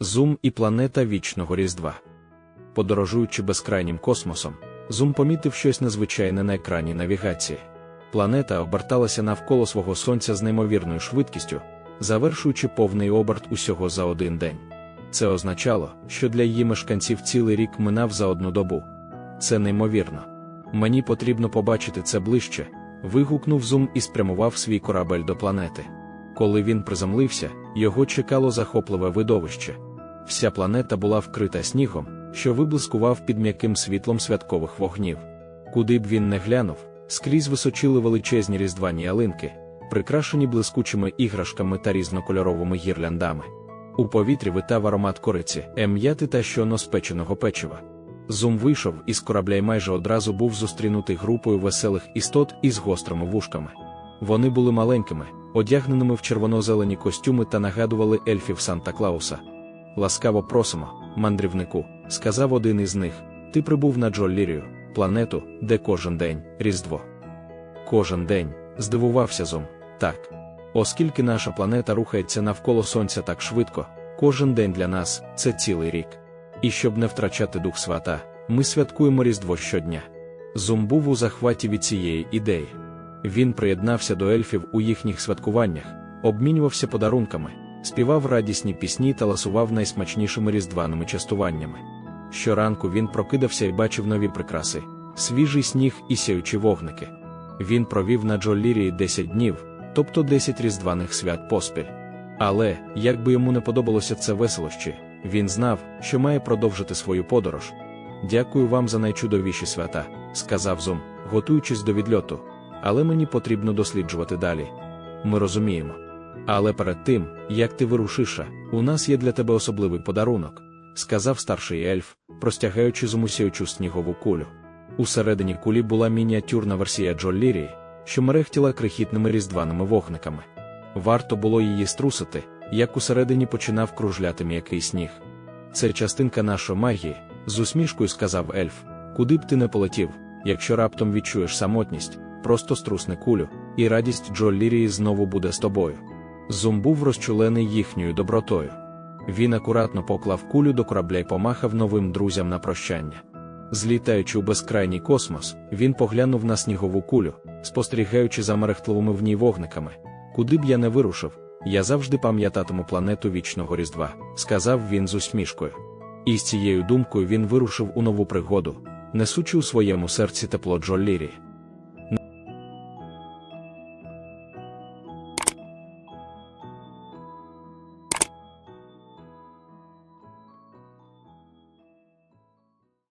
Зум і планета вічного Різдва. Подорожуючи безкрайнім космосом, Зум помітив щось незвичайне на екрані навігації. Планета оберталася навколо свого сонця з неймовірною швидкістю, завершуючи повний оберт усього за один день. Це означало, що для її мешканців цілий рік минав за одну добу. Це неймовірно. Мені потрібно побачити це ближче. Вигукнув Зум і спрямував свій корабель до планети. Коли він приземлився, його чекало захопливе видовище. Вся планета була вкрита снігом, що виблискував під м'яким світлом святкових вогнів. Куди б він не глянув, скрізь височили величезні різдвані ялинки, прикрашені блискучими іграшками та різнокольоровими гірляндами. У повітрі витав аромат кориці, ем'яти та щойно спеченого печива. Зум вийшов із корабля й майже одразу був зустрінутий групою веселих істот із гострими вушками. Вони були маленькими, одягненими в червоно-зелені костюми та нагадували ельфів Санта Клауса. Ласкаво просимо, мандрівнику, сказав один із них. Ти прибув на Джоллірію, планету, де кожен день Різдво. Кожен день, здивувався Зум, так. Оскільки наша планета рухається навколо Сонця так швидко, кожен день для нас це цілий рік. І щоб не втрачати дух свята, ми святкуємо Різдво щодня. Зум був у захваті від цієї ідеї. Він приєднався до ельфів у їхніх святкуваннях, обмінювався подарунками, співав радісні пісні та ласував найсмачнішими різдваними частуваннями. Щоранку він прокидався і бачив нові прикраси, свіжий сніг і сяючі вогники. Він провів на Джоллірії 10 днів, тобто 10 різдваних свят поспіль. Але, як би йому не подобалося це веселощі, він знав, що має продовжити свою подорож. Дякую вам за найчудовіші свята, сказав Зум, готуючись до відльоту. Але мені потрібно досліджувати далі. Ми розуміємо. Але перед тим, як ти вирушиш, у нас є для тебе особливий подарунок, сказав старший ельф, простягаючи зумусяючу снігову кулю. Усередині кулі була мініатюрна версія Джоллірії, що мерехтіла крихітними різдваними вогниками. Варто було її струсити, як усередині починав кружляти м'який сніг. Це частинка нашої магії, з усмішкою сказав ельф, куди б ти не полетів, якщо раптом відчуєш самотність, просто струсни кулю, і радість Джоллірії знову буде з тобою. Зум був розчулений їхньою добротою. Він акуратно поклав кулю до корабля й помахав новим друзям на прощання. Злітаючи у безкрайній космос, він поглянув на снігову кулю, спостерігаючи за мерехтливими в ній вогниками. Куди б я не вирушив, я завжди пам'ятатиму планету вічного Різдва, сказав він з усмішкою. І з цією думкою він вирушив у нову пригоду, несучи у своєму серці тепло Джоллірі.